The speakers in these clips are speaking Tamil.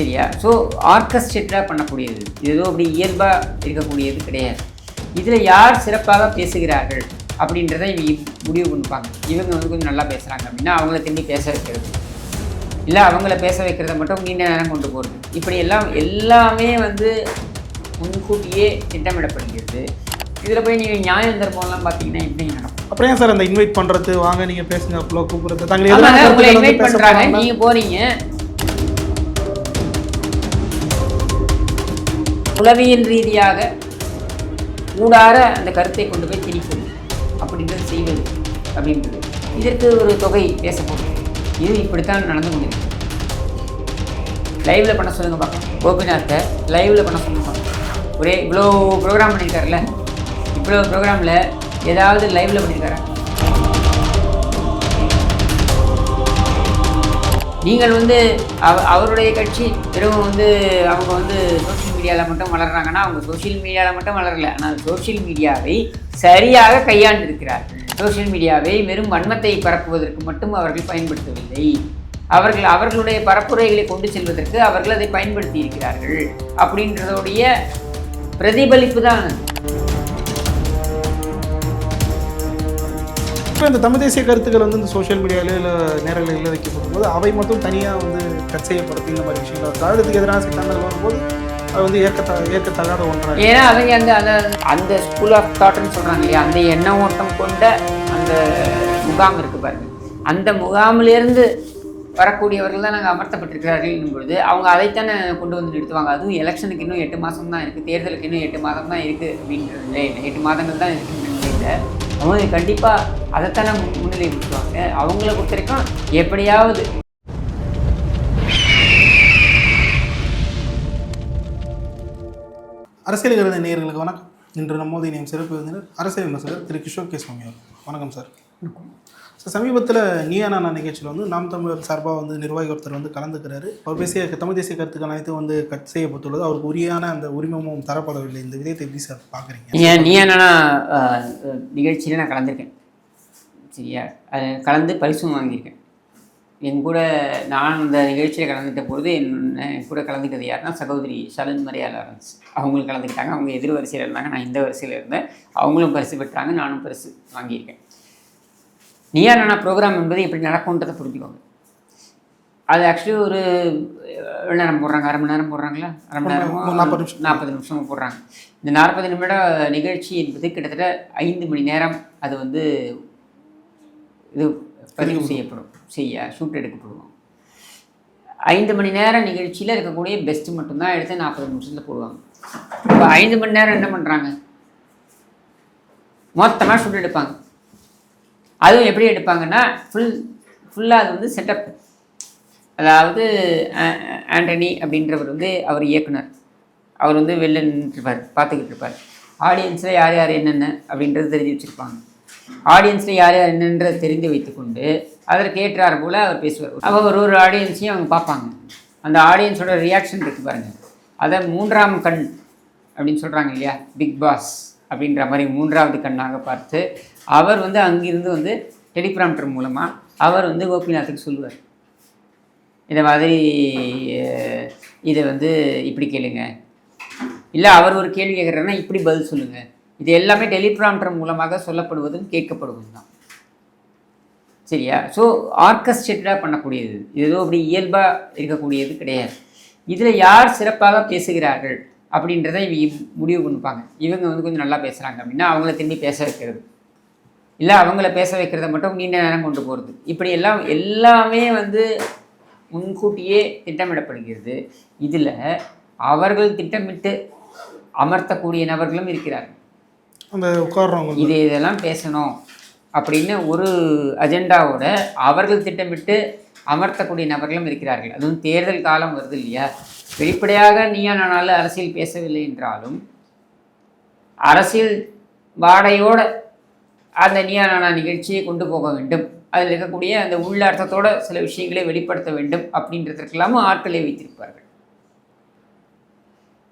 சரியா? ஸோ ஆர்கஸ்ட்ரேட்டாக பண்ணக்கூடியது. இது ஏதோ அப்படி இயல்பாக இருக்கக்கூடியது கிடையாது. இதில் யார் சிறப்பாக பேசுகிறார்கள் அப்படின்றத இவங்க முடிவு பண்ணிப்பாங்க. இவங்க வந்து கொஞ்சம் நல்லா பேசுகிறாங்க அப்படின்னா அவங்கள திரும்பி பேச வைக்கிறது. இல்லை அவங்கள பேச வைக்கிறத மட்டும் நீண்ட நேரம் கொண்டு போகிறது இப்படி எல்லாம் எல்லாமே வந்து முன்கூட்டியே திட்டமிடப்படுகிறது. இதில் போய் நீங்கள் நியாயம் தர்மம்லாம் பார்த்தீங்கன்னா எப்படி நடக்கும்? அப்புறம் ஏன் சார் அந்த இன்வைட் பண்றது? வாங்க நீங்க பேசுங்க அவ்வளோ கூப்பிடுறது? வந்து இன்வைட் பண்ணுறாங்க போறாங்க. நீங்கள் போகிறீங்க உளவியல் ரீதியாக ஊடார அந்த கருத்தை கொண்டு போய் திணிப்பது அப்படின்றது செய்வது அப்படின்றது. இதற்கு ஒரு தொகை பேசப்படும் இது இப்படித்தான் நடந்து கொண்டிருக்கு. லைவில் பண்ண சொல்லுங்க பார்க்கலாம் கோபிநாத்தை லைவில் பண்ண சொல்லுங்க ஒரே இவ்வளோ ப்ரோக்ராம் பண்ணியிருக்காருல்ல? இவ்வளோ ப்ரோக்ராமில் ஏதாவது லைவில் பண்ணியிருக்காரா? நீங்கள் வந்து அவ அவருடைய கட்சி வெறும் வந்து அவங்க வந்து மீடியாவில் மட்டும் வளர்றாங்கன்னா அவங்க சோஷியல் மீடியாவில் மட்டும் வளரல. ஆனால் சோஷியல் மீடியாவை சரியாக கையாண்டிருக்கிறார்கள் சோஷியல் மீடியாவை வெறும் வன்மத்தை பரப்புவதற்கு மட்டும் அவர்கள் பயன்படுத்தவில்லை. அவர்கள் அவர்களுடைய பரப்புரைகளை கொண்டு செல்வதற்கு அவர்கள் அதை பயன்படுத்தி இருக்கிறார்கள் அப்படின்றதோடைய பிரதிபலிப்பு தான் இப்போ இந்த தமிழ் தேசிய கருத்துக்கள் வந்து இந்த சோஷியல் மீடியாவில் இல்லை நேரங்களில் வைக்கப்படும் போது அவை மட்டும் தனியாக வந்து கட் செய்யப்படுறது இந்த மாதிரி விஷயங்கள். திராவிடத்துக்கு எதிரான சித்தாந்தங்கள் வரும்போது அது வந்து ஒன்றாக ஏன்னா அவங்க அந்த அந்த அந்த ஸ்கூல் ஆஃப் தாட்னு சொல்கிறாங்க இல்லையா? அந்த எண்ண ஓட்டம் கொண்ட அந்த முகாம் இருக்குது பாருங்க. அந்த முகாமிலிருந்து வரக்கூடியவர்கள் தான் நாங்கள் அமர்த்தப்பட்டிருக்கிறார்கள் பொழுது அவங்க அதைத்தானே கொண்டு வந்து நிறுத்துவாங்க. அதுவும் எலெக்ஷனுக்கு இன்னும் எட்டு மாதம் தான் இருக்குது தேர்தலுக்கு இன்னும் எட்டு மாதம் தான் இருக்குது அப்படின்ற நிலையில் எட்டு மாதங்கள் தான் இருக்குன்ற நிலையில் அவங்க கண்டிப்பாக அதைத்தானே முன்னிலை கொடுத்துருவாங்க அவங்கள பொறுத்த வரைக்கும் எப்படியாவது அரசியல் கருத நேயர்களுக்கு வணக்கம். இன்று நம்மோது இணையம் சிறப்பு விருந்தினர் அரசியல் விமர்சகர் திரு கிஷோர் கே. சுவாமி அவர்கள். வணக்கம் சார். சார் சமீபத்தில் நீயா நிகழ்ச்சியில் வந்து நாம் தமிழர் சார்பாக வந்து நிர்வாகி ஒருத்தர் வந்து கலந்துக்கிறாரு. அவர் பேசிய தமிழ் தேசிய கருத்துக்கள் அனைத்தும் வந்து கட் செய்யப்பட்டுள்ளது. அவருக்கு உரியான அந்த உரிமமும் தரப்படவில்லை. இந்த விதத்தை எப்படி சார் பார்க்குறீங்க? ஏன் நீ நிகழ்ச்சியில் நான் கலந்துருக்கேன். சரியா? கலந்து பரிசும் வாங்கியிருக்கேன். என் கூட நான் அந்த நிகழ்ச்சியில் கலந்துட்ட பொழுது என் கூட கலந்துக்கிறது யாருன்னா சகோதரி ஷலன் மரியா லாரன்ஸ் அவங்களும் கலந்துக்கிட்டாங்க. அவங்க எதிர் வரிசையில் இருந்தாங்க. நான் இந்த வரிசையில் இருந்தேன். அவங்களும் பரிசு பெற்றாங்க. நானும் பரிசு வாங்கியிருக்கேன். நீயா நானா? ப்ரோக்ராம் என்பது எப்படி நடக்கும்ன்றதை புரிஞ்சுக்கோங்க. அது ஆக்சுவலி ஒரு எவ்வளோ நேரம் போடுறாங்க? அரை மணி நேரம் போடுறாங்களா? அரை மணி நேரமோ? நாற்பது நிமிஷம். நாற்பது நிமிஷம் போடுறாங்க. இந்த நாற்பது நிமிட நிகழ்ச்சி என்பது கிட்டத்தட்ட ஐந்து மணி நேரம் அது வந்து இது பதிவு செய்யப்படும். செய்ய ஷூட் எடுக்கப்படுவோம் ஐந்து மணி நேரம் நிகழ்ச்சியில் இருக்கக்கூடிய பெஸ்ட்டு மட்டும்தான் எடுத்து நாற்பது நிமிஷத்தில் போடுவாங்க. இப்போ ஐந்து மணி நேரம் என்ன பண்ணுறாங்க மொத்தமாக ஷூட் எடுப்பாங்க. அதுவும் எப்படி எடுப்பாங்கன்னா ஃபுல் ஃபுல்லாக அது வந்து செட்டப் அதாவது ஆண்டனி அப்படின்றவர் வந்து அவர் இயக்குனர். அவர் வந்து வெளில நின்றுருப்பார் பார்த்துக்கிட்டு இருப்பார் ஆடியன்ஸில் யார் யார் என்னென்ன அப்படின்றது தெரிஞ்சு வச்சுருப்பாங்க. ஆடியன்ஸில் யார் யார் என்னன்றதை தெரிந்து வைத்துக்கொண்டு அதற்கு ஏற்றார் போல் அவர் பேசுவார். அப்போ ஒரு ஒரு ஆடியன்ஸையும் அவங்க பார்ப்பாங்க. அந்த ஆடியன்ஸோட ரியாக்ஷன் இருக்குது பாருங்கள் அதை மூன்றாம் கண் அப்படின்னு சொல்கிறாங்க இல்லையா? பிக் பாஸ் அப்படின்ற மாதிரி மூன்றாவது கண்ணாக பார்த்து அவர் வந்து அங்கிருந்து வந்து டெலிபிராம்டர் மூலமாக அவர் வந்து கோபிநாத்துக்கு சொல்லுவார். இதை மாதிரி இதை வந்து இப்படி கேளுங்க. இல்லை அவர் ஒரு கேள்வி கேட்குறாருன்னா இப்படி பதில் சொல்லுங்கள் இது எல்லாமே டெலிகிராம்டர் மூலமாக சொல்லப்படுவதும் கேட்கப்படுவதும் தான். சரியா? ஸோ ஆர்கஸ்ட்ரேட்டடாக பண்ணக்கூடியது. இது ஏதோ அப்படி இயல்பாக இருக்கக்கூடியது கிடையாது. இதில் யார் சிறப்பாக பேசுகிறார்கள் அப்படின்றத இவங்க முடிவு பண்ணிப்பாங்க. இவங்க வந்து கொஞ்சம் நல்லா பேசுகிறாங்க அப்படின்னா அவங்கள திரும்பி பேச வைக்கிறது. இல்லை அவங்கள பேச வைக்கிறத மட்டும் நீண்ட நேரம் கொண்டு போகிறது இப்படி எல்லாம் எல்லாமே வந்து முன்கூட்டியே திட்டமிடப்படுகிறது. இதில் அவர்கள் திட்டமிட்டு அமர்த்தக்கூடிய நபர்களும் இருக்கிறார்கள். இது இதெல்லாம் பேசணும். அப்படின்னு ஒரு அஜெண்டாவோட அவர்கள் திட்டமிட்டு அமர்த்தக்கூடிய நபர்களும் இருக்கிறார்கள். அதுவும் தேர்தல் காலம் வருது இல்லையா? வெளிப்படையாக நீயா நானால அரசியல் பேசவில்லை என்றாலும் அரசியல் வாடையோட அந்த நீயா நானா நிகழ்ச்சியை கொண்டு போக வேண்டும். அதில் இருக்கக்கூடிய அந்த உள்ளார்த்தத்தோட சில விஷயங்களை வெளிப்படுத்த வேண்டும் அப்படின்றதற்கெல்லாமும் ஆட்களை வைத்திருப்பார்கள்.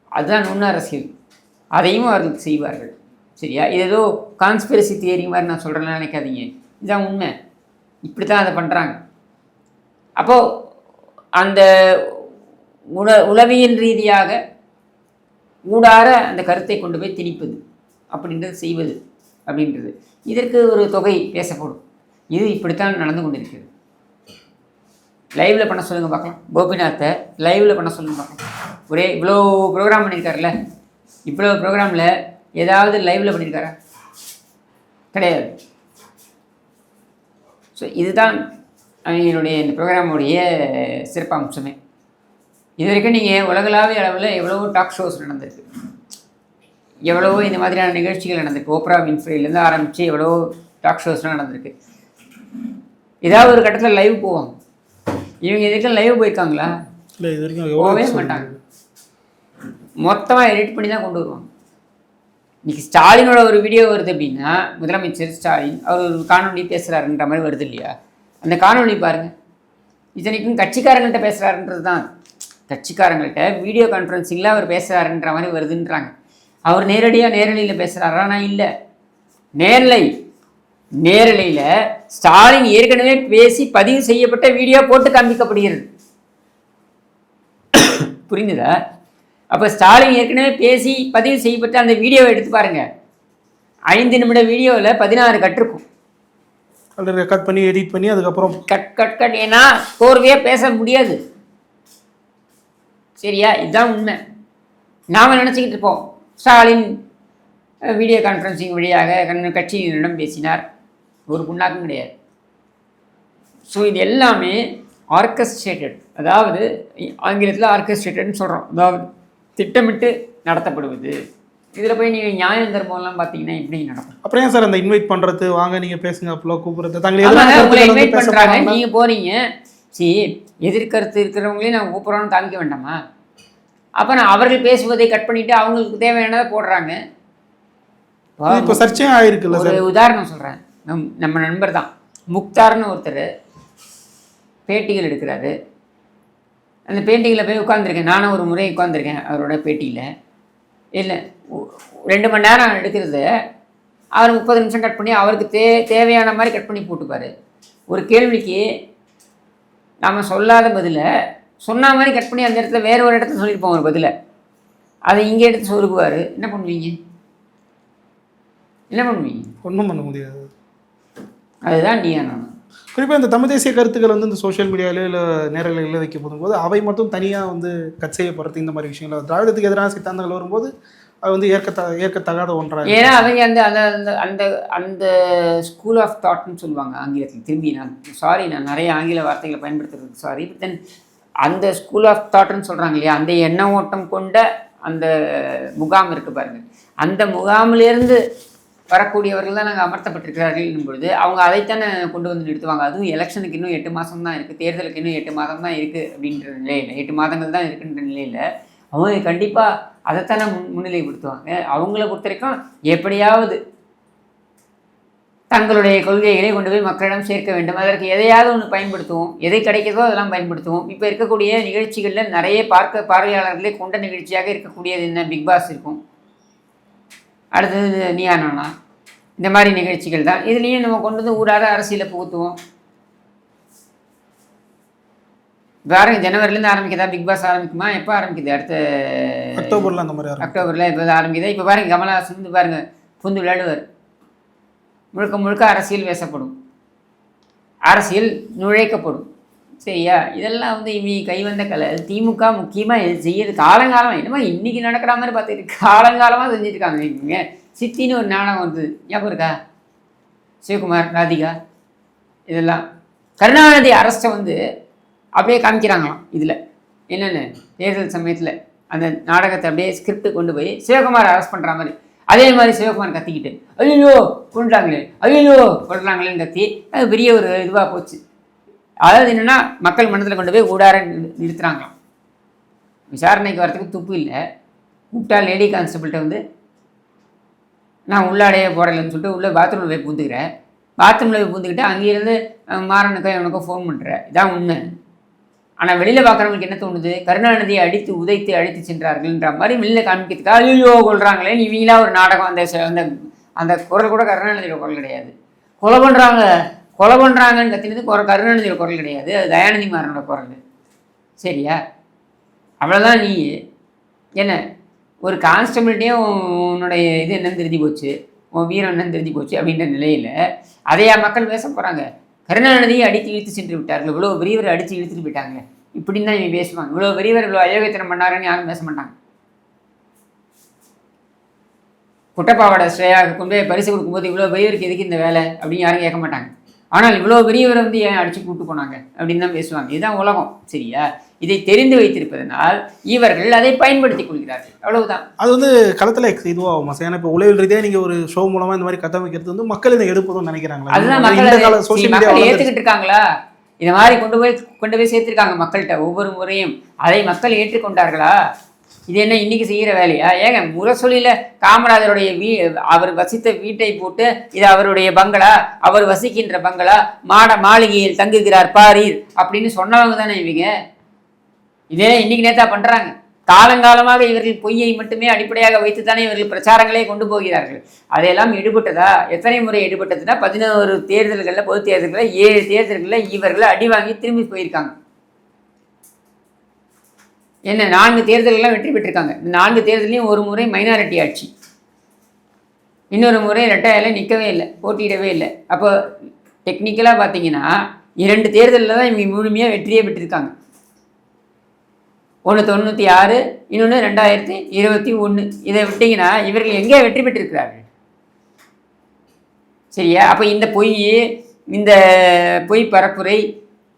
அதுதான் நுண்ண அரசியல். அதையும் அவர்கள் செய்வார்கள். சரியா? இது ஏதோ கான்ஸ்பிரசி தியரி மாதிரி நான் சொல்கிறேன்னு நினைக்காதீங்க. இதுதான் உண்மை. இப்படி தான் அதை பண்ணுறாங்க அப்போது அந்த உல உளவியல் ரீதியாக ஊடார அந்த கருத்தை கொண்டு போய் திணிப்பது அப்படின்றது செய்வது அப்படின்றது. இதற்கு ஒரு தொகை பேசப்படும். இது இப்படித்தான் நடந்து கொண்டிருக்கிறது. லைவில் பண்ண சொல்லுங்கள் பார்க்கலாம். கோபிநாத்தை லைவில் பண்ண சொல்லுங்கள் பார்க்கலாம். ஒரே இவ்வளோ ப்ரோக்ராம் பண்ணியிருக்காருல்ல. இவ்வளோ ப்ரோக்ராமில் ஏதாவது லைவில் பண்ணியிருக்காரா கிடையாது. ஸோ இதுதான் அவங்களுடைய இந்த ப்ரோக்ராமுடைய சிறப்பம்சமே. இது வரைக்கும் நீங்கள் உலகளாவிய அளவில் எவ்வளவோ டாக் ஷோஸ் நடந்திருக்கு. எவ்வளவோ இந்த மாதிரியான நிகழ்ச்சிகள் நடந்திருக்கு. ஓப்ரா வின்ஃப்ரேலேருந்து ஆரம்பித்து எவ்வளவோ டாக் ஷோஸ்லாம் நடந்திருக்கு. ஏதாவது ஒரு கட்டத்தில் லைவ் போவாங்க. இவங்க இதுக்கு லைவ் போயிருக்காங்களா? இல்லை இது வரைக்கும் போகவே எவ்வளோ மாட்டாங்க. மொத்தமாக எடிட் பண்ணி தான் கொண்டு வருவாங்க. இன்னைக்கு ஸ்டாலினோட ஒரு வீடியோ வருது அப்படின்னா முதலமைச்சர் ஸ்டாலின் அவர் ஒரு காணொலி பேசுகிறாருன்ற மாதிரி வருது இல்லையா? அந்த காணொலி பாருங்கள் இத்தனைக்கும் கட்சிக்காரங்கள்ட்ட பேசுகிறாருன்றது தான் கட்சிக்காரங்கள்ட்ட வீடியோ கான்ஃபரன்சிங்கில் அவர் பேசுகிறாருன்ற மாதிரி வருதுன்றாங்க. அவர் நேரடியாக நேரலையில் பேசுகிறாரா நான் இல்லை. நேரலை. நேரலையில் ஸ்டாலின் ஏற்கனவே பேசி பதிவு செய்யப்பட்ட வீடியோ போட்டு காண்பிக்கப்படுகிறது. புரிஞ்சுதா? அப்போ ஸ்டாலின் ஏற்கனவே பேசி பதிவு செய்யப்பட்ட அந்த வீடியோவை எடுத்து பாருங்க. ஐந்து நிமிட வீடியோவில் பதினாறு கட் இருக்கும். ஆல்ரெடி ரெக்கார்ட் பண்ணி எடிட் பண்ணி அதுக்கப்புறம் கட் கட் கட். ஏன்னா கோர்வையாக பேச முடியாது. சரியா? இதுதான் உண்மை. நாம் நினச்சிக்கிட்டு இருப்போம். ஸ்டாலின் வீடியோ கான்ஃபரன்சிங் வழியாக கட்சியினரிடம் பேசினார். ஒரு புண்ணாக்கும் கிடையாது. ஸோ இது எல்லாமே ஆர்கஸ்ட்ரேட்டட் அதாவது ஆங்கிலத்தில் ஆர்கஸ்ட்ரேட்டட்னு சொல்கிறோம் அதாவது திட்டமிட்டு நடத்தப்படுவது. இதில் போய் நீங்கள் நியாயம் தர்மம்லாம் பார்த்தீங்கன்னா எப்படி நடக்கும்? அப்புறம் ஏன் சார் அந்த இன்வைட் பண்ணுறது வாங்க நீங்கள் பேசுங்க அப்பெல்லாம் கூப்பிடுறது. தங்களை உங்களை இன்வைட் பேச பண்றாங்க. போறாங்க. நீங்க போறீங்க. சரி எதிர்கருத்து இருக்கிறவங்களையும் நான் கூப்பிட்றோன்னு காமிக்க வேண்டாமா? அப்ப நான் அவர்கள் பேசுவதை கட் பண்ணிட்டு அவங்களுக்கு தேவையானதை போடுறாங்க. இப்போ சர்ச்சையும் ஆயிருக்குல்ல ஒரு உதாரணம் சொல்றேன். நம் நம்ம நண்பர் தான். முக்தார்னு ஒருத்தர் பேட்டிகள் எடுக்கிறாரு. அந்த பேட்டிகளில் போய் உட்காந்துருக்கேன் நானும் ஒரு முறை உட்காந்துருக்கேன் அவரோட பேட்டியில். இல்லை ரெண்டு மணி நேரம் எடுக்கிறது அவர் முப்பது நிமிஷம் கட் பண்ணி அவருக்கு தே தேவையான மாதிரி கட் பண்ணி போட்டுப்பார். ஒரு கேள்விக்கு நாம் சொல்லாத பதிலை சொன்ன மாதிரி கட் பண்ணி அந்த இடத்துல வேற ஒரு இடத்துல சொல்லியிருப்போம் ஒரு பதிலை. அதை இங்கே எடுத்து சொருகுவார். என்ன பண்ணுவீங்க? என்ன பண்ணுவீங்க? ஒன்றும் பண்ண முடியாது. அதுதான் நீயா நான் குறிப்பாக இந்த தமிழ் தேசிய கருத்துக்கள் வந்து இந்த சோஷியல் மீடியாவிலே இல்லை நேரலையில் வைக்க போகும்போது அவை மட்டும் தனியாக வந்து கட் செய்யப்படுறது இந்த மாதிரி விஷயங்கள். திராவிடத்துக்கு எதிரான சித்தாந்தங்கள் வரும்போது அது வந்து ஏற்கத்த ஏற்கத்தகாத ஒன்றாக ஏன்னா அவங்க அந்த அந்த அந்த அந்த அந்த ஸ்கூல் ஆஃப் தாட்னு சொல்லுவாங்க ஆங்கிலத்தில். திரும்பி நான் சாரி நான் நிறைய ஆங்கில வார்த்தைகளை பயன்படுத்துறதுக்கு சாரி பட் தென் அந்த ஸ்கூல் ஆஃப் தாட்னு சொல்கிறாங்க இல்லையா? அந்த எண்ண ஓட்டம் கொண்ட அந்த முகாம் இருக்கு பாருங்க. அந்த முகாமிலேருந்து வரக்கூடியவர்கள் தான் நாங்கள் அமர்த்தப்பட்டிருக்கிறார்கள் என்னும் பொழுது அவங்க அதைத்தானே கொண்டு வந்து நிறுத்துவாங்க. அதுவும் எலெக்ஷனுக்கு இன்னும் எட்டு மாதம் தான் இருக்குது தேர்தலுக்கு இன்னும் எட்டு மாதம் தான் இருக்குது அப்படின்ற நிலையில் எட்டு மாதங்கள் தான் இருக்குன்ற நிலையில் அவங்க கண்டிப்பாக அதைத்தானே முன் முன்னிலைப்படுத்துவாங்க. அவங்கள பொறுத்த வரைக்கும் எப்படியாவது தங்களுடைய கொள்கைகளை கொண்டு போய் மக்களிடம் சேர்க்க வேண்டும். அதற்கு எதையாவது ஒன்று பயன்படுத்துவோம். எதை கிடைக்கிறதோ அதெல்லாம் பயன்படுத்துவோம். இப்போ இருக்கக்கூடிய நிகழ்ச்சிகளில் நிறைய பார்க்க பார்வையாளர்களே கொண்ட நிகழ்ச்சியாக இருக்கக்கூடியது என்ன? பிக் பாஸ் இருக்கும். அடுத்தது நீயா நானா இந்த மாதிரி நிகழ்ச்சிகள் தான். இதுலேயும் நம்ம கொண்டு வந்து ஊராக அரசியலை புகுத்துவோம். பாருங்க ஜனவரிலேருந்து ஆரம்பிக்குதா? Big pass ஆரம்பிக்குமா? எப்போ ஆரம்பிக்குது? அடுத்த அக்டோபரில் அந்த மாதிரி. அக்டோபரில் இப்போ ஆரம்பிக்குது? இப்போ பாருங்க கமலஹாசன் வந்து பாருங்க புந்து விளையாடுவார் முழுக்க முழுக்க அரசியல் பேசப்படும். அரசியல் நுழைக்கப்படும். சரியா? இதெல்லாம் வந்து இவங்க கைவந்த கலை. திமுக முக்கியமாக இது செய்யறது காலங்காலமாக என்னமோ இன்றைக்கி நடக்கிற மாதிரி பார்த்துட்டு காலங்காலமாக செஞ்சுருக்காங்க இவங்க. சித்தின்னு ஒரு நாடகம் வந்தது ஞாபகம் இருக்கா? சிவகுமார் ராதிகா இதெல்லாம். கருணாநிதி அரசை வந்து அப்படியே காமிக்கிறாங்களாம் இதில். என்னென்ன? தேர்தல் சமயத்தில் அந்த நாடகத்தை அப்படியே ஸ்கிரிப்ட் கொண்டு போய் சிவகுமார் அரெஸ்ட் பண்ணுற மாதிரி. அதே மாதிரி சிவகுமார் கத்திக்கிட்டு ஐயோ கொண்டுட்டாங்களே ஐயோ கொண்டுறாங்களேன்னு கத்தி. அது பெரிய ஒரு இதுவாக போச்சு. அதாவது என்னென்னா மக்கள் மனதில் கொண்டு போய் ஊடார நிறு- நிறுத்துறாங்களாம். விசாரணைக்கு வரத்துக்கு துப்பு இல்லை. கூப்பிட்டா லேடி கான்ஸ்டபிள்கிட்ட வந்து நான் உள்ளாடையே போடலைன்னு சொல்லிட்டு உள்ளே பாத்ரூமில் போய் பூந்துக்கிறேன். பாத்ரூமில் போய் பூந்துக்கிட்டு அங்கேருந்து மாறனுக்கோ இவனுக்கோ ஃபோன் பண்ணுறேன் இதான் உண்மை. ஆனால் வெளியில் பார்க்குறவங்களுக்கு என்ன தோணுது? கருணாநிதியை அடித்து உதைத்து அழித்து சென்றார்கள்ன்ற மாதிரி வெளியில் காமிக்கிறதுக்காக ஐயோ கொள்கிறாங்களே இவங்களா ஒரு நாடகம். அந்த அந்த அந்த குரல் கூட கருணாநிதியோட குரல் கிடையாது. கொலை பண்ணுறாங்க கொலை பண்ணுறாங்கன்னு கத்தினது குர கருணாநிதியோட குரல் கிடையாது. அது தயாநிதி மாறனோட குரல். சரியா? அவ்வளோதான் நீ. என்ன? ஒரு கான்ஸ்டபிள்கிட்டே உன்னுடைய இது என்னன்னு தெரிஞ்சு போச்சு. உன் வீரம் என்னன்னு தெரிஞ்சு போச்சு அப்படின்ற நிலையில் அதையா மக்கள் பேச போகிறாங்க கருணாநிதியை அடித்து இழுத்து சென்று விட்டார்கள். இவ்வளோ பெரியவர் அடித்து இழுத்துட்டு போயிட்டாங்க. இப்படின்னு தான் இவன் பேசுவாங்க. இவ்வளோ பெரியவர் இவ்வளோ அயோக்கியத்தனம் பண்ணாருன்னு யாரும் பேச மாட்டாங்க. குட்டப்பாவோட ஸ்ரேயாவுக்கு கொண்டு போய் பரிசு கொடுக்கும்போது இவ்வளோ பெரியவருக்கு எதுக்கு இந்த வேலை அப்படின்னு யாரும் கேட்க மாட்டாங்க. ஆனால் இவ்வளோ பெரியவரை வந்து ஏன் அடித்து கூட்டு போனாங்க? அப்படின்னு தான் பேசுவாங்க. இதுதான் உலகம் சரியா? இதை தெரிந்து வைத்திருப்பதனால் இவர்கள் அதை பயன்படுத்திக் கொள்கிறார்கள். அவ்வளவுதான். அது வந்து களத்தில் இதுவாகும் ஏன்னா இப்போ உளவியல் ரீதியாக நீங்கள் ஒரு ஷோ மூலமாக இந்த மாதிரி கட்டமைக்கிறது வந்து மக்கள் இதை எடுப்பதும் நினைக்கிறாங்களா? அதுதான் மக்கள் ஏற்றுக்கிட்டு இருக்காங்களா? இந்த மாதிரி கொண்டு போய் கொண்டு போய் சேர்த்திருக்காங்க மக்கள்கிட்ட ஒவ்வொரு முறையும். அதை மக்கள் ஏற்றுக்கொண்டார்களா? இது என்ன இன்னைக்கு செய்கிற வேலையா? ஏங்க முரசொலியில் காமராஜருடைய வீ அவர் வசித்த வீட்டை போட்டு இது அவருடைய பங்களா அவர் வசிக்கின்ற பங்களா மாட மாளிகையில் தங்குகிறார் பாரீர் அப்படின்னு சொன்னவங்க தானே இவங்க? இதே இன்னைக்கு நேத்தா பண்ணுறாங்க காலங்காலமாக இவர்கள் பொய்யை மட்டுமே அடிப்படையாக வைத்து தானே இவர்கள் பிரச்சாரங்களே கொண்டு போகிறார்கள். அதையெல்லாம் எடுபட்டதா எத்தனை முறை எடுபட்டதுன்னா பதினோரு தேர்தல்களில் பொது தேர்தல்களில் ஏழு தேர்தல்களில் இவர்களை அடி வாங்கி திரும்பி போயிருக்காங்க. என்ன நான்கு தேர்தலெல்லாம் வெற்றி பெற்றிருக்காங்க. இந்த நான்கு தேர்தலையும் ஒரு முறை மைனாரிட்டி ஆட்சி. இன்னொரு முறை ரெட்டையில நிற்கவே இல்லை போட்டியிடவே இல்லை. அப்போ டெக்னிக்கலாக பார்த்தீங்கன்னா இரண்டு தேர்தலில் தான் இவங்க முழுமையாக வெற்றியே பெற்றிருக்காங்க. ஒன்று தொண்ணூற்றி ஆறு இன்னொன்று ரெண்டாயிரத்தி இருபத்தி ஒன்று இதை விட்டிங்கன்னா இவர்கள் எங்கே வெற்றி பெற்றிருக்கிறார்கள்? சரியா? அப்போ இந்த பொய் இந்த பொய் பரப்புரை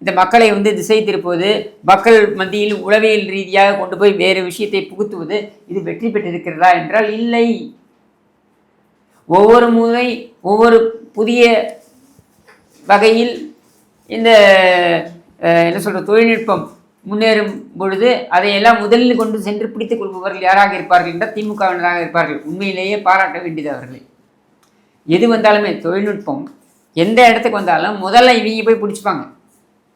இந்த மக்களை வந்து திசை திருப்புவது மக்கள் மத்தியில் உளவியல் ரீதியாக கொண்டு போய் வேறு விஷயத்தை புகுத்துவது இது வெற்றி பெற்றிருக்கிறதா என்றால் இல்லை. ஒவ்வொரு முறை ஒவ்வொரு புதிய வகையில் இந்த என்ன சொல்கிற தொழில்நுட்பம் முன்னேறும் பொழுது அதையெல்லாம் முதலில் கொண்டு சென்று பிடித்துக் கொள்பவர்கள் யாராக இருப்பார்கள் என்றால் திமுகவினராக இருப்பார்கள். உண்மையிலேயே பாராட்ட வேண்டியது அவர்களை. எது வந்தாலுமே தொழில்நுட்பம் எந்த இடத்துக்கு வந்தாலும் முதல்ல இவங்க போய் பிடிச்சிப்பாங்க.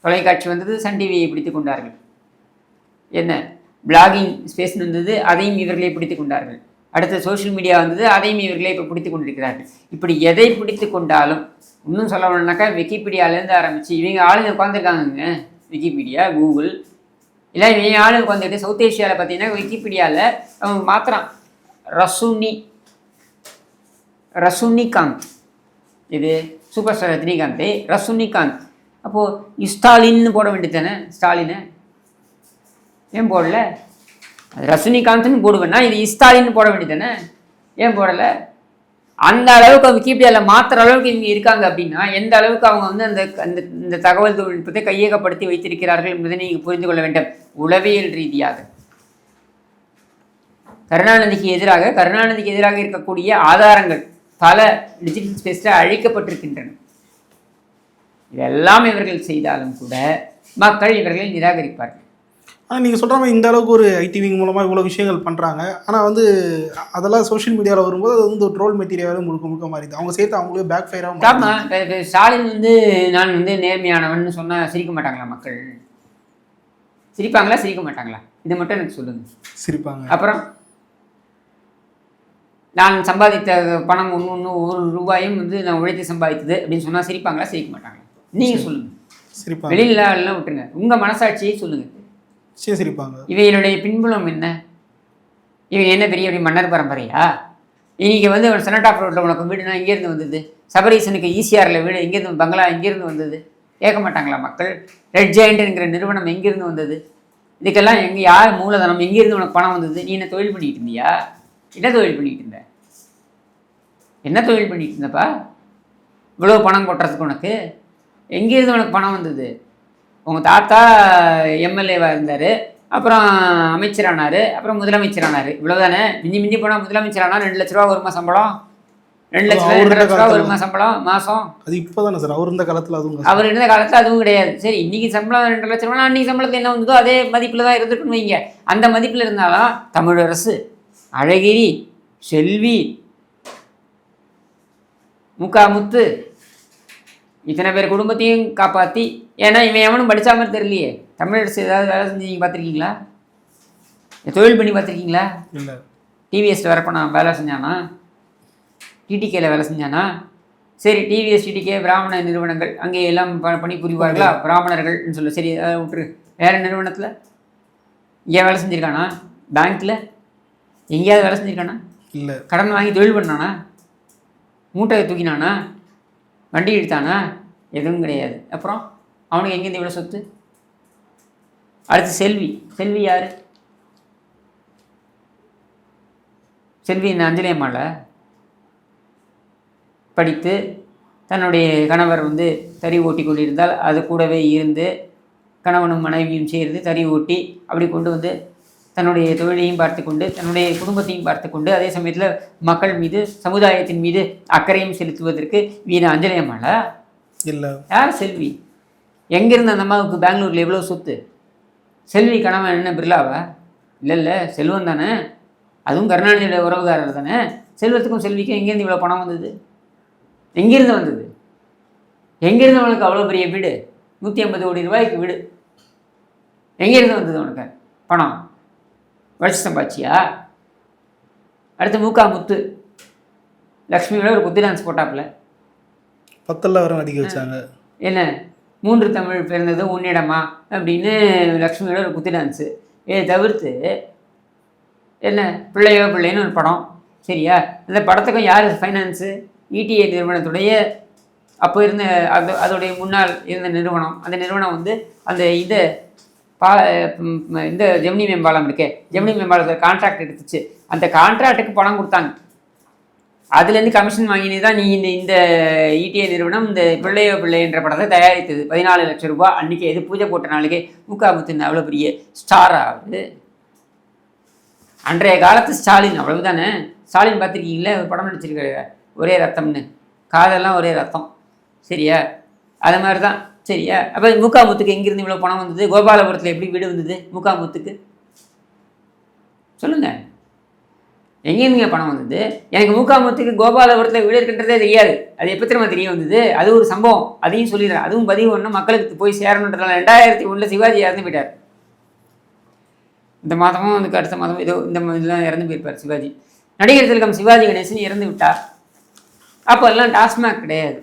தொலைக்காட்சி வந்தது சன் டிவியை பிடித்து கொண்டார்கள். என்ன? பிளாகிங் ஸ்பேஸ்னு வந்தது அதையும் இவர்களே பிடித்து கொண்டார்கள். அடுத்த சோஷியல் மீடியா வந்தது அதையும் இவர்களே இப்போ பிடித்து கொண்டிருக்கிறார்கள். இப்படி எதை பிடித்து கொண்டாலும் இன்னும் சொல்ல வேணும்னாக்கா ஆரம்பித்து இவங்க ஆளுங்க உட்காந்துருக்காங்கங்க விக்கிபீடியா கூகுள். இல்லை இவங்க ஆளுங்க உட்காந்துட்டு சவுத் ஏஷியாவில் பார்த்தீங்கன்னா விக்கிபீடியாவில் அவங்க மாத்திரம் ரசுனி. ரசுனிகாந்த். இது சூப்பர் ஸ்டார் ரஜினிகாந்த். ரசுனிகாந்த். அப்போது ஸ்டாலின்னு போட வேண்டியது தானே ஸ்டாலினை? ஏன் போடல? அது போடுவேன்னா இது ஸ்டாலின்னு போட வேண்டியது தானே ஏன் போடலை? அந்த அளவுக்கு அவங்க விக்கிபீடியாவில் மாற்றுற அளவுக்கு இவங்க இருக்காங்க அப்படின்னா எந்த அளவுக்கு அவங்க வந்து அந்த அந்த இந்த தகவல் தொழில்நுட்பத்தை கையகப்படுத்தி வைத்திருக்கிறார்கள் என்பதை நீங்கள் புரிந்து கொள்ள வேண்டும். உளவியல் ரீதியாக. கருணாநிதிக்கு எதிராக கருணாநிதிக்கு எதிராக இருக்கக்கூடிய ஆதாரங்கள் பல டிஜிட்டல் ஸ்பேஸில் அழிக்கப்பட்டிருக்கின்றன. இதெல்லாம் இவர்கள் செய்தாலும் கூட மக்கள் இவர்களை நிராகரிப்பார்கள். ஆனால் நீங்கள் சொல்கிற மாதிரி இந்த அளவுக்கு ஒரு ஐடிவிங் மூலமாக இவ்வளோ விஷயங்கள் பண்ணுறாங்க ஆனால் வந்து அதெல்லாம் சோஷியல் மீடியாவில் வரும்போது அது வந்து ட்ரோல் மெட்டீரியலாக முழுக்க முழுக்க மாறிது அவங்க சேர்த்து அவங்களே பேக் ஃபயராக ஆமா இப்ப- இப்ப ஸ்டாலின் வந்து நான் வந்து நேர்மையானவன் சொன்னா சிரிக்க மாட்டாங்களா மக்கள்? சிரிப்பாங்களா சிரிக்க மாட்டாங்களா? இது மட்டும் எனக்கு சொல்லுங்க. சிரிப்பாங்க. அப்புறம் நான் சம்பாதித்த பணம் ஒன்று ஒன்று ஒரு ரூபாயும் வந்து நான் உழைத்து சம்பாதித்தது அப்படின்னு சொன்னா சிரிப்பாங்களா சிரிக்க மாட்டாங்களா? நீங்க சொல்லுங்க. சிரிப்பாங்க. வெளியில எல்லாம் விட்டுருங்க. உங்க மனசாட்சியை சொல்லுங்க. சரி சிரிப்பாங்க. இவைகளுடைய பின்புலம் என்ன? இவங்க என்ன பெரிய பெரிய மன்னர் பரம்பரையா? இன்னைக்கு வந்து ஒரு செனட் ஆஃப் ரோட்டில் உனக்கு வீடுனா இங்கேருந்து வந்தது. சபரீசனுக்கு ஈசிஆரில் வீடு எங்கேருந்து பங்களா எங்கேருந்து வந்தது. கேட்க மாட்டாங்களா மக்கள்? ரெட் ஜெயண்ட்ங்கிற நிறுவனம் எங்கேருந்து வந்தது? இதுக்கெல்லாம் எங்கே யார் மூலதனம்? எங்கேருந்து உனக்கு பணம் வந்தது? நீ என்ன தொழில் பண்ணிட்டு இருந்தியா? என்ன தொழில் பண்ணிட்டு இருந்த? என்ன தொழில் பண்ணிட்டு இருந்தப்பா? இவ்வளோ பணம் கொட்டுறதுக்கு உனக்கு? எங்கேருந்து உனக்கு பணம் வந்தது? உங்கள் தாத்தா எம்எல்ஏவாக இருந்தார். அப்புறம் அமைச்சரானார். அப்புறம் முதலமைச்சரானார். இவ்வளோதானே மிஞ்சி மிஞ்சி போனால் முதலமைச்சரானா? ரெண்டு லட்ச ரூபா வருமா சம்பளம். ரெண்டு லட்ச ரூபா ரெண்டு லட்ச ரூபா வருமா சம்பளம் மாதம் அது இப்போ தானே சார்? அவர் இருந்த காலத்தில் அதுவும் அவர் இருந்த காலத்தில் அதுவும் கிடையாது. சரி இன்னைக்கு சம்பளம் ரெண்டு லட்ச ரூபா அன்றைக்கி சம்பளத்துக்கு என்ன வந்ததோ அதே மதிப்பில் தான் இருந்துருக்குன்னு வைங்க. அந்த மதிப்பில் இருந்தாலும் தமிழரசு அழகிரி செல்வி முக்காமுத்து இத்தனை பேர் குடும்பத்தையும் காப்பாற்றி ஏன்னா இவன் எவனும் படிச்ச மாதிரி தெரியலையே. தமிழரசு ஏதாவது வேலை செஞ்சு நீங்கள் பார்த்துருக்கீங்களா தொழில் பண்ணி பார்த்துருக்கீங்களா? இல்லை. டிவிஎஸ்ல வரப்போ நான் வேலை செஞ்சானா? டிடிகேல வேலை செஞ்சானா? சரி டிவிஎஸ் டிடிகே பிராமண நிறுவனங்கள் அங்கே எல்லாம் ப பணி புரிவார்களா பிராமணர்கள்னு சொல்ல. சரி அதை விட்டுரு. வேறு நிறுவனத்தில்? இங்கே வேலை செஞ்சுருக்கானா? பேங்க்கில் எங்கேயாவது வேலை செஞ்சுருக்கானா? இல்லை. கடன் வாங்கி தொழில் பண்ணானா? மூட்டையை தூக்கினானா? வண்டி இழுத்தானா? எதுவும் கிடையாது. அப்புறம் அவனுக்கு எங்கேருந்து இவ்வளோ சொத்து? அடுத்து செல்வி. செல்வி யார்? செல்வி இந்த அஞ்சலியம்மாவில் படித்து தன்னுடைய கணவர் வந்து தறி ஓட்டி கொண்டிருந்தால் அது கூடவே இருந்து கணவனும் மனைவியும் சேர்ந்து தறி ஓட்டி அப்படி கொண்டு வந்து தன்னுடைய தொழிலையும் பார்த்து கொண்டு தன்னுடைய குடும்பத்தையும் பார்த்து கொண்டு அதே சமயத்தில் மக்கள் மீது சமுதாயத்தின் மீது அக்கறையும் செலுத்துவதற்கு வீண அஞ்சலி அம்மாளா இல்லை. யார் செல்வி? எங்கேருந்து அந்த அம்மாவுக்கு பெங்களூரில் எவ்வளோ சொத்து? செல்வி கணவன் என்ன பிர்லாவா? இல்லை இல்லை செல்வம் தானே? அதுவும் கருணாநிதியோட உறவுகாரர் தானே? செல்வத்துக்கும் செல்விக்கும் எங்கேருந்து இவ்வளோ பணம் வந்தது? எங்கேருந்து வந்தது? எங்கேருந்து அவனுக்கு அவ்வளோ பெரிய வீடு? நூற்றி ஐம்பது கோடி ரூபாய்க்கு வீடு. எங்கேருந்து வந்தது உனக்கு பணம்? வச்சு சம்பாச்சியா அடுத்து மூக்கா முத்து. லக்ஷ்மியோட ஒரு குத்து டான்ஸ் போட்டாப்புல. பக்கத்தில் வர நடிக்க வச்சாங்க. என்ன? மூன்று தமிழ் பிறந்தது உன்னிடமா அப்படின்னு லக்ஷ்மியோட ஒரு குத்து டான்ஸு இதை தவிர்த்து என்ன? பிள்ளையோ பிள்ளைன்னு ஒரு படம். சரியா? அந்த படத்துக்கும் யார் ஃபைனான்ஸு இடிஏ நிறுவனத்துடைய அப்போ இருந்த அது அதோடைய முன்னால் இருந்த நிறுவனம். அந்த நிறுவனம் வந்து அந்த இதை பா இந்த ஜெமினி மேம்பாலம் இருக்கே ஜெமினி மேம்பாலத்தில் கான்ட்ராக்ட் எடுத்துச்சு. அந்த கான்ட்ராக்டுக்கு பணம் கொடுத்தாங்க. அதுலேருந்து கமிஷன் வாங்கினே தான் நீ இந்த இந்த இடிஐ நிறுவனம் இந்த பிள்ளையோ பிள்ளை என்ற படத்தை தயாரித்தது. பதினாலு லட்சம் ரூபாய் அன்றைக்கி எது பூஜை போட்ட நாளைக்கே முக்காமுத்தின் அவ்வளோ பெரிய ஸ்டார் ஆகுது அன்றைய காலத்து ஸ்டாலின் அவ்வளவு தானே ஸ்டாலின் பார்த்துருக்கீங்களே? ஒரு படம் நடிச்சிருக்காரு. ஒரே ரத்தம்னு. காதெல்லாம் ஒரே ரத்தம். சரியா? அது மாதிரி தான் சரியா அப்போ முக்காமுத்துக்கு எங்கேருந்து இவ்வளோ பணம் வந்தது? கோபாலபுரத்தில் எப்படி வீடு வந்தது முக்காமுத்துக்கு சொல்லுங்கள் எங்கேருந்துங்க பணம் வந்தது? எனக்கு முக்காமுத்துக்கு கோபாலபுரத்தில் வீடு இருக்கின்றதே தெரியாது. அது எப்போ திரும்ப தெரிய வந்தது? அது ஒரு சம்பவம். அதையும் சொல்லிடுறேன். அதுவும் பதிவு ஒன்று மக்களுக்கு போய் சேரணுன்றதால. ரெண்டாயிரத்தி ஒன்றில் சிவாஜி இறந்து போயிட்டார். இந்த மாதமும் அதுக்கு அடுத்த மாதம் ஏதோ இந்த இதெல்லாம் இறந்து போயிருப்பார் சிவாஜி. நடிகர் திலகம் சிவாஜி கணேசன் இறந்து விட்டார். அப்போ எல்லாம் டாஸ்மாக் கிடையாது.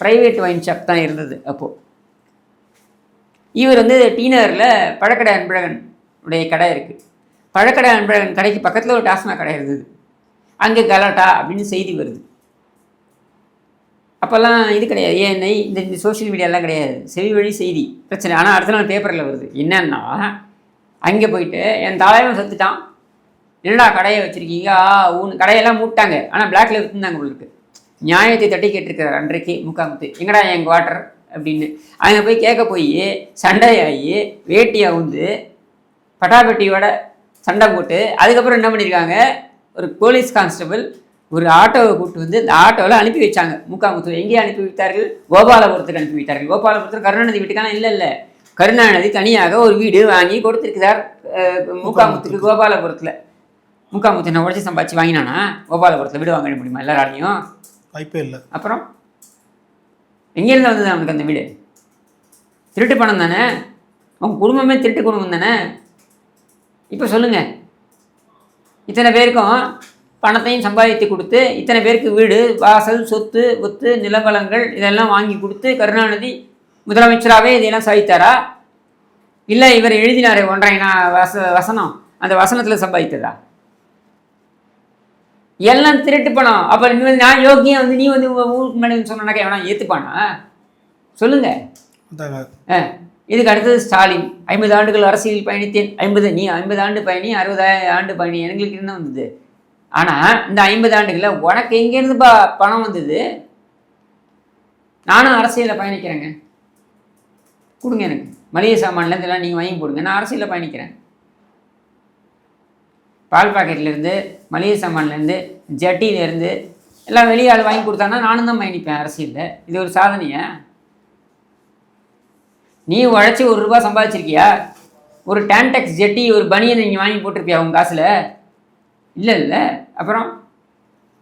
ப்ரைவேட் ஒயின் ஷாப் தான் இருந்தது அப்போது இவர் வந்து டி நகரில் பழக்கடை அன்பழகன் உடைய கடை இருக்குது பழக்கடை அன்பழகன் கடைக்கு பக்கத்தில் ஒரு டாஸ்மாக் கடை இருந்தது. அங்கே கலாட்டா அப்படின்னு செய்தி வருது. அப்போல்லாம் இது கிடையாது. ஏஎன்ஐ இந்த இந்த சோஷியல் மீடியாலாம் கிடையாது. செவி வழி செய்தி. பிரச்சனை. ஆனால் அடுத்த நாள் பேப்பரில் வருது. என்னன்னா அங்கே போயிட்டு என் தலைவன் செத்துட்டான். என்னடா கடையை வச்சுருக்கீங்க? ஆ ஊன் கடையெல்லாம் மூட்டாங்க. ஆனால் பிளாக்ல விற்றுந்தாங்க உங்களுக்கு நியாயத்தை தட்டி கேட்டிருக்கிறார் அன்றைக்கு முக்காமுத்து எங்கடா என் குவார்ட்டர் அப்படின்னு. அங்கே போய் கேட்க போய் சண்டையாகி வேட்டி அவுந்து பட்டாபட்டியோட சண்டை போட்டு அதுக்கப்புறம் என்ன பண்ணியிருக்காங்க? ஒரு போலீஸ் கான்ஸ்டபிள் ஒரு ஆட்டோவை கூப்பிட்டு வந்து இந்த ஆட்டோவில் அனுப்பி வச்சாங்க. முக்காமுத்து எங்கே அனுப்பி வைத்தார்கள்? கோபாலபுரத்துக்கு அனுப்பி வைத்தார்கள். கோபாலபுரத்தில் கருணாநிதி வீட்டுக்கான இல்லை இல்லை. கருணாநிதி தனியாக ஒரு வீடு வாங்கி கொடுத்துருக்கிறார் முக்காமுத்துக்கு கோபாலபுரத்தில். முக்காமுத்து என்ன உடச்சி சம்பாதிச்சு வாங்கினானா? கோபாலபுரத்தில் வீடு வாங்க முடியுமா? எல்லாராலையும்? வாய்ப்பே இல்லை. அப்புறம் எங்கேருந்து வந்தது அவனுக்கு அந்த வீடு? திருட்டு பணம் தானே? அவங்க குடும்பமே திருட்டு குடும்பம் தானே? இப்போ சொல்லுங்கள் இத்தனை பேருக்கும் பணத்தையும் சம்பாதித்து கொடுத்து இத்தனை பேருக்கு வீடு வாசல் சொத்து ஒத்து நிலவளங்கள் இதெல்லாம் வாங்கி கொடுத்து கருணாநிதி முதலமைச்சராகவே இதையெல்லாம் சாதித்தாரா? இல்லை இவர் எழுதினார் ஒன்றை நான் வச வசனம். அந்த வசனத்தில் சம்பாதித்ததா? எல்லாம் திருட்டு பணம் அப்போ நீ வந்து நான் யோகியம் வந்து நீ வந்து ஊருக்கு முன்னாடி சொன்னாக்கா எவனா ஏற்றுப்பானா சொல்லுங்கள் இதுக்கு அடுத்தது ஸ்டாலின். ஐம்பது ஆண்டுகள் அரசியல் பயணித்தேன். ஐம்பது நீ ஐம்பது ஆண்டு பயணி அறுபது ஆண்டு பயணி. எங்களுக்கு என்ன வந்தது? ஆனால் இந்த ஐம்பது ஆண்டுகளில் உனக்கு எங்கேருந்து பா பணம் வந்தது? நானும் அரசியலில் பயணிக்கிறேங்க. கொடுங்க எனக்கு. மளிகை சாமான்லேருந்து எல்லாம் நீங்கள் வாங்கி போடுங்க. நான் அரசியலில் பயணிக்கிறேன். பால் பாக்கெட்லேருந்து மளிகை சாமான்லேருந்து ஜட்டியிலேருந்து எல்லாம் வெளியே ஆள் வாங்கி கொடுத்தாங்கன்னா நானும் தான் பயணிப்பேன் அரசியலில். இது ஒரு சாதனையா? நீ உழைச்சி ஒரு ரூபா சம்பாதிச்சிருக்கியா? ஒரு டேன்டெக்ஸ் ஜெட்டி ஒரு பனியன் நீங்கள் வாங்கி போட்டிருப்பியா உங்கள் காசில்? இல்லை இல்லை. அப்புறம்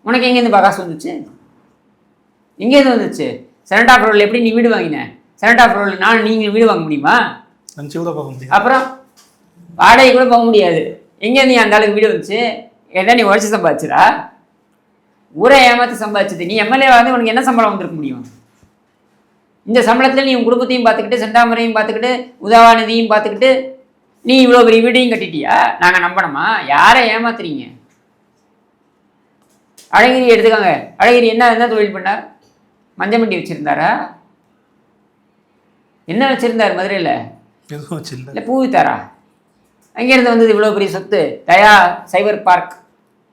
உனக்கு எங்கேருந்து காசு வந்துச்சு? எங்கேருந்து வந்துச்சு? செனட் ஆஃப் ரோடில் எப்படி நீ வீடு வாங்கின? செனட் ஆஃப் ரோடில் நான் நீங்கள் வீடு வாங்க முடியும்? அப்புறம் வாடகை கூட போக முடியாது. எங்கே நீ அந்த ஆளுக்கு வீடு வந்துச்சு? ஏதா நீ உழைச்சி சம்பாதிச்சதா ஊரை ஏமாத்தி சம்பாதிச்சது. நீ எம்எல்ஏ வந்து உனக்கு என்ன சம்பளம் வந்திருக்க முடியும்? இந்த சம்பளத்தில் நீ உன் குடும்பத்தையும் பார்த்துக்கிட்டு செந்தாமரையும் பார்த்துக்கிட்டு உதவாநிதியும் பார்த்துக்கிட்டு நீ இவ்வளோ பெரிய வீடையும் கட்டிட்டியா? நாங்கள் நம்பணுமா? யாரை ஏமாத்துறீங்க? அழகிரி எடுத்துக்கோங்க. அழகிரி என்ன என்ன தொழில் பண்ணார்? மஞ்சமண்டி வச்சுருந்தாரா? என்ன வச்சுருந்தார் மதுரையில்? இல்லை பூ வித்தாரா? அங்கேருந்து வந்தது இவ்வளோ பெரிய சொத்து? Daya cyber park.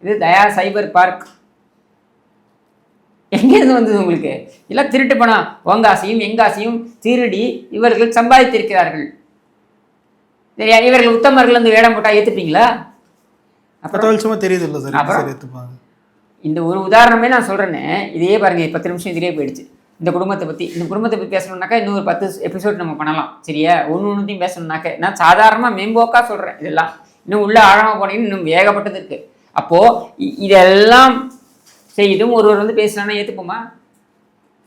இது தயா சைபர் பார்க். எங்கேருந்து வந்தது உங்களுக்கு? எல்லாம் திருட்டு பணம். உங்காசையும் எங்காசையும் திருடி இவர்கள் சம்பாதித்திருக்கிறார்கள். சரியா இவர்கள் உத்தமர்கள் வந்து வேடம் போட்டால் ஏற்றுப்பீங்களா வருஷமா தெரியுது இல்லை சார். அப்புறம்? இந்த ஒரு உதாரணமே நான் சொல்கிறேனே இதையே பாருங்க பத்து நிமிஷம் இதிலே போயிடுச்சு. இந்த குடும்பத்தை பற்றி இந்த குடும்பத்தை பற்றி பேசணும்னாக்கா இன்னொரு பத்து எபிசோட் நம்ம பண்ணலாம். சரியா? ஒன்று ஒன்றுத்தையும் பேசணும்னாக்க நான் சாதாரணமாக மேம்போக்காக சொல்கிறேன் இதெல்லாம். இன்னும் உள்ள ஆழமாக போனீங்கன்னா இன்னும் ஏகப்பட்டது இருக்குது அப்போது இதெல்லாம் செய்தும் ஒருவர் வந்து பேசலாம்னா ஏற்றுப்போமா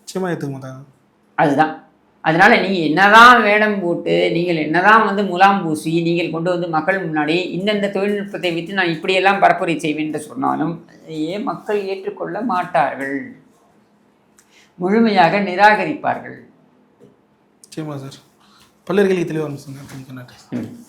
நிச்சயமா ஏற்றுக்க மாட்டாங்க அதுதான். அதனால நீங்கள் என்னதான் வேடம் போட்டு நீங்கள் என்னதான் வந்து முலாம் பூசி நீங்கள் கொண்டு வந்து மக்கள் முன்னாடி இந்தந்த தொழில்நுட்பத்தை வைத்து நான் இப்படியெல்லாம் பரப்புரை செய்வேன் என்று சொன்னாலும் அதையே மக்கள் ஏற்றுக்கொள்ள மாட்டார்கள். முழுமையாக நிராகரிப்பார்கள். நிச்சயமா சார். பல்லர்களுக்கு தெளிவாக சொன்னேன் நன்றி